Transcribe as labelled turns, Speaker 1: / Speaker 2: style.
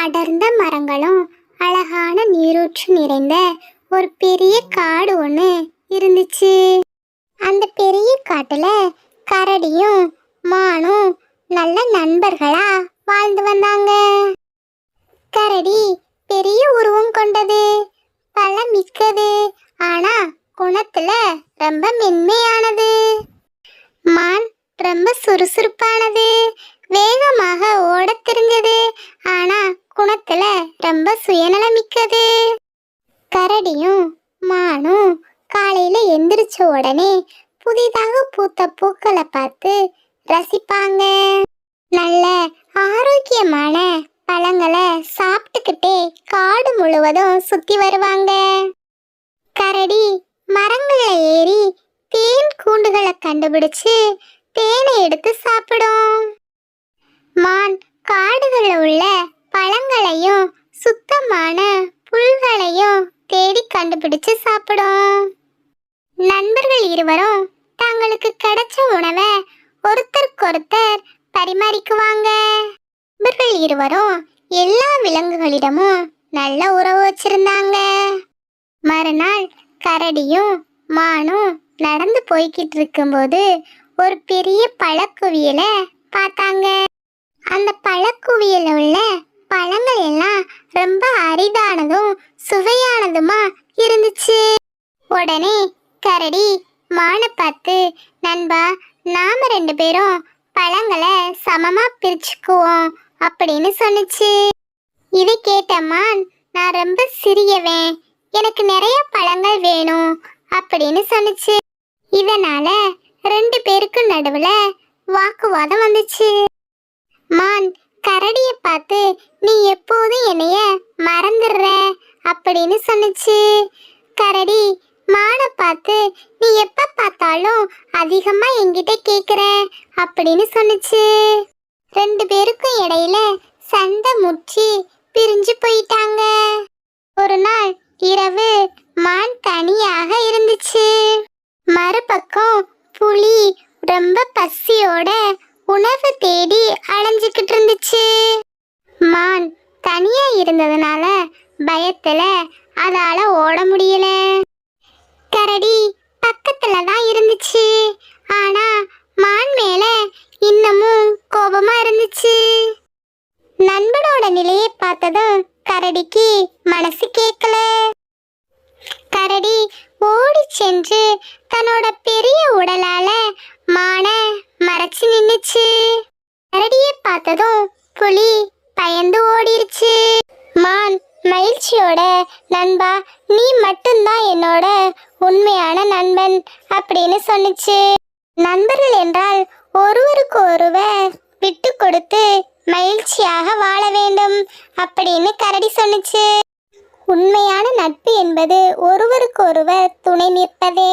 Speaker 1: அடர்ந்த மரங்களும் அழகான நீரூற்று நிறைந்த ஒரு பெரிய காடு ஒன்று இருந்துச்சு. அந்த பெரிய காட்டுல கரடியும் மானும் நல்ல நண்பர்களா வாழ்ந்து வந்தாங்க. கரடி பெரிய உருவம் கொண்டது பல மிக்கது ஆனா குணத்துல ரொம்ப மென்மையானது. மான் ரொம்ப சுறுசுறுப்பானது வேகமாக ஓடத் தெரிஞ்சது. ரொம்ப சுயநலமிக்கது. கரடியும் மானும் காலையில எந்திரிச்ச உடனே புதிதாக பூத்த பூக்களை பார்த்து ரசிப்பாங்க. நல்ல ஆரோக்கியமான பழங்களை சாப்பிட்டுக்கிட்டே காடு முழுவதும் சுத்தி வருவாங்க. கரடி மரங்கள்ல ஏறி தேன் கூண்டுகளை கண்டுபிடிச்சு தேனை எடுத்து சாப்பிடும். மான் காடுகளில் உள்ள பழங்களை சுத்தமான புல்களையும் தேடி கண்டுபிடிச்சு சாப்பிடும். நண்பர்கள் இருவரும் தங்களுக்கு கிடைச்ச உணவை ஒருத்தருக்கொருத்தர் பரிமாறிக்குவாங்க. நண்பர்கள் இருவரும் எல்லா விலங்குகளிடமும் நல்ல உறவு வச்சிருந்தாங்க. மறுநாள் கரடியும் மானும் நடந்து போய்கிட்டு இருக்கும்போது ஒரு பெரிய பழக்குவியலை பார்த்தாங்க. அந்த பழக்குவியல உள்ள பழங்கள் எல்லாம் ரொம்ப அரிதானதும் சுவையானதுமா இருந்துச்சு. உடனே கரடி மானை பார்த்து நண்பா நாம ரெண்டு பேரும் பழங்களை சமமா பிரிச்சுக்குவோம் அப்படின்னு சொன்னுச்சு. இது கேட்ட மான் நான் ரொம்ப சிறியவன் எனக்கு நிறைய பழங்கள் வேணும் அப்படின்னு சொன்னுச்சு. இதனால ரெண்டு பேருக்கு நடுவுல வாக்குவாதம் வந்துச்சு. மான் அப்படின்னு சொன்னுச்சு. கரடி மானை பார்த்து நீ எப்ப பார்த்தாலும் அதிகமா என்கிட்ட கேக்குற? அப்படின்னு சொன்னுச்சு. ரெண்டு பேருக்கும் இடையில சண்டை முற்றி பிரிஞ்சு போயிட்டாங்க. ஒரு நாள் இரவு மான் தனியாக இருந்துச்சு. மறுபக்கம் புலி ரொம்ப பசியோட உணவு தேடி அலைஞ்சுக்கிட்டு இருந்துச்சு. மான் தனியா இருந்ததுனால பயத்துல அதால ஓட முடியல. கரடி பக்கத்துல தான் இருந்துச்சு. ஆனா மான் மேல இன்னமும் கோபமா இருந்துச்சு. நண்பனோட நிலையை பார்த்ததும் கரடிக்கு மனசு கேட்கல கரடி ஓடி சென்று தன்னோட பெரிய உடலால மான மறைச்சு நின்னுச்சு. கரடியை பார்த்ததும் புலி பயந்து ஓடிருச்சு. மான் மகிழ்ச்சியோட நண்பா நீ மட்டும்தான் என்னோட உண்மையான நண்பன் அப்படின்னு சொன்னுச்சு. நண்பர்கள் என்றால் ஒருவருக்கு ஒருவர் விட்டு கொடுத்து மகிழ்ச்சியாக வாழ வேண்டும் அப்படின்னு கரடி சொன்னிச்சு. உண்மையான நட்பு என்பது ஒருவருக்கொருவர் துணை நிற்பதே.